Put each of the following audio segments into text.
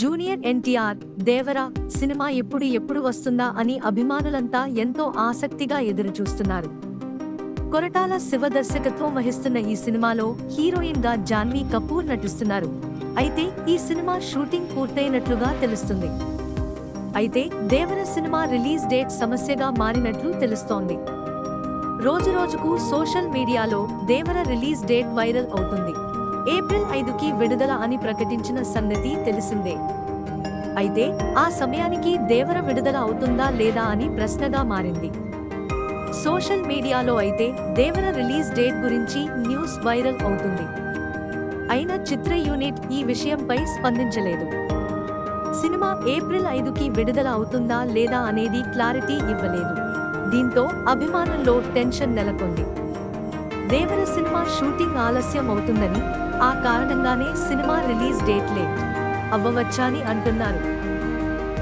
Junior NTR Devara cinema ఎప్పుడు ఎప్పుడు వస్తుందా అని అభిమానులంతా ఎంతో ఆసక్తిగా ఎదురుచూస్తున్నారు. కొరటాల శివ దర్శకత్వం వహిస్తున్న ఈ సినిమాలో హీరోయిన్గా జాన్వీ కపూర్ నటిస్తున్నారు. అయితే ఈ సినిమా షూటింగ్ పూర్తయినట్లుగా తెలుస్తుంది. అయితే దేవర సినిమా రిలీజ్ డేట్ సమస్యగా మారినట్లు తెలుస్తోంది. రోజురోజుకు సోషల్ మీడియాలో దేవర రిలీజ్ డేట్ వైరల్ అవుతుంది. ఏప్రిల్ ఐదుకి విడుదల అని ప్రకటించిన సంగతి తెలిసిందే. అయితే ఆ సమయానికి దేవర విడుదల అవుతుందా లేదా అని ప్రశ్నగా మారింది. సోషల్ మీడియాలో అయితే దేవర రిలీజ్ డేట్ గురించి న్యూస్ వైరల్ అవుతుంది. అయినా చిత్ర యూనిట్ ఈ విషయంపై స్పందించలేదు. సినిమా ఏప్రిల్ ఐదుకి విడుదల అవుతుందా లేదా అనేది క్లారిటీ ఇవ్వలేదు. దీంతో అభిమానుల్లో టెన్షన్ నెలకొంది. దేవర సినిమా షూటింగ్ ఆలస్యం అవుతుందని ఆ కారణంగానే సినిమా రిలీజ్ డేట్ లేట్ అవ్వవచ్చని అంటున్నారు.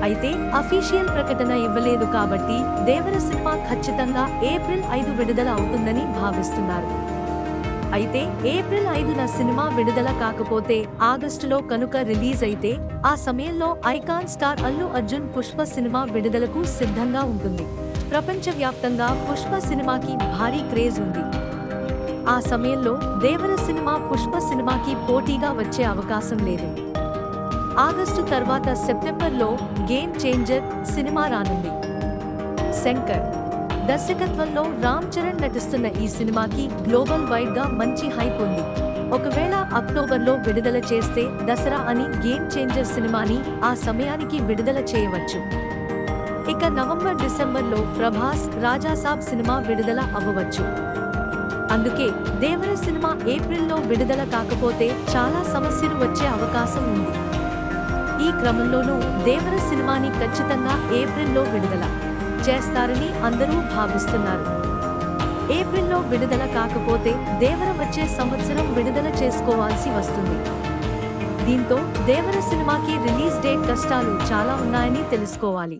అయితే అఫీషియల్ ప్రకటన ఇవ్వలేదు కాబట్టి దేవర సినిమా ఖచ్చితంగా ఏప్రిల్ ఐదు విడుదల అవుతుందని భావిస్తున్నారు. అయితే ఏప్రిల్ ఐదున సినిమా విడుదల కాకపోతే ఆగస్టులో కనుక రిలీజ్ అయితే ఆ సమయంలో ఐకాన్ స్టార్ అల్లు అర్జున్ పుష్ప సినిమా విడుదలకు సిద్ధంగా ఉంటుంది. ప్రపంచవ్యాప్తంగా పుష్ప సినిమాకి భారీ క్రేజ్ ఉంది. ఆ సమయంలో దేవర సినిమా పుష్ప సినిమాకి పోటీగా వచ్చే అవకాశం లేదు. ఆగస్టు తర్వాత సెప్టెంబర్లో గేమ్ చేంజర్ సినిమా రానుంది. శంకర్ దర్శకత్వంలో రామ్ చరణ్ నటిస్తున్న ఈ సినిమాకి గ్లోబల్ వైడ్గా మంచి హైప్ ఉంది. ఒకవేళ అక్టోబర్లో విడుదల చేస్తే దసరా అని గేమ్ చేంజర్ సినిమాని ఆ సమయానికి విడుదల చేయవచ్చు. ఇక నవంబర్ డిసెంబర్లో ప్రభాస్ రాజాసాబ్ సినిమా విడుదల అవ్వవచ్చు. అందుకే దేవర సినిమా ఏప్రిల్లో విడుదల కాకపోతే చాలా సమస్యలు వచ్చే అవకాశం ఉంది. ఈ క్రమంలోనూ దేవర సినిమాని ఖచ్చితంగా ఏప్రిల్లో విడుదల చేస్తారని అందరూ భావిస్తున్నారు. ఏప్రిల్లో విడుదల కాకపోతే దేవర వచ్చే సంవత్సరం విడుదల చేసుకోవాల్సి వస్తుంది. దీంతో దేవర సినిమాకి రిలీజ్ డేట్ కష్టాలు చాలా ఉన్నాయని తెలుసుకోవాలి.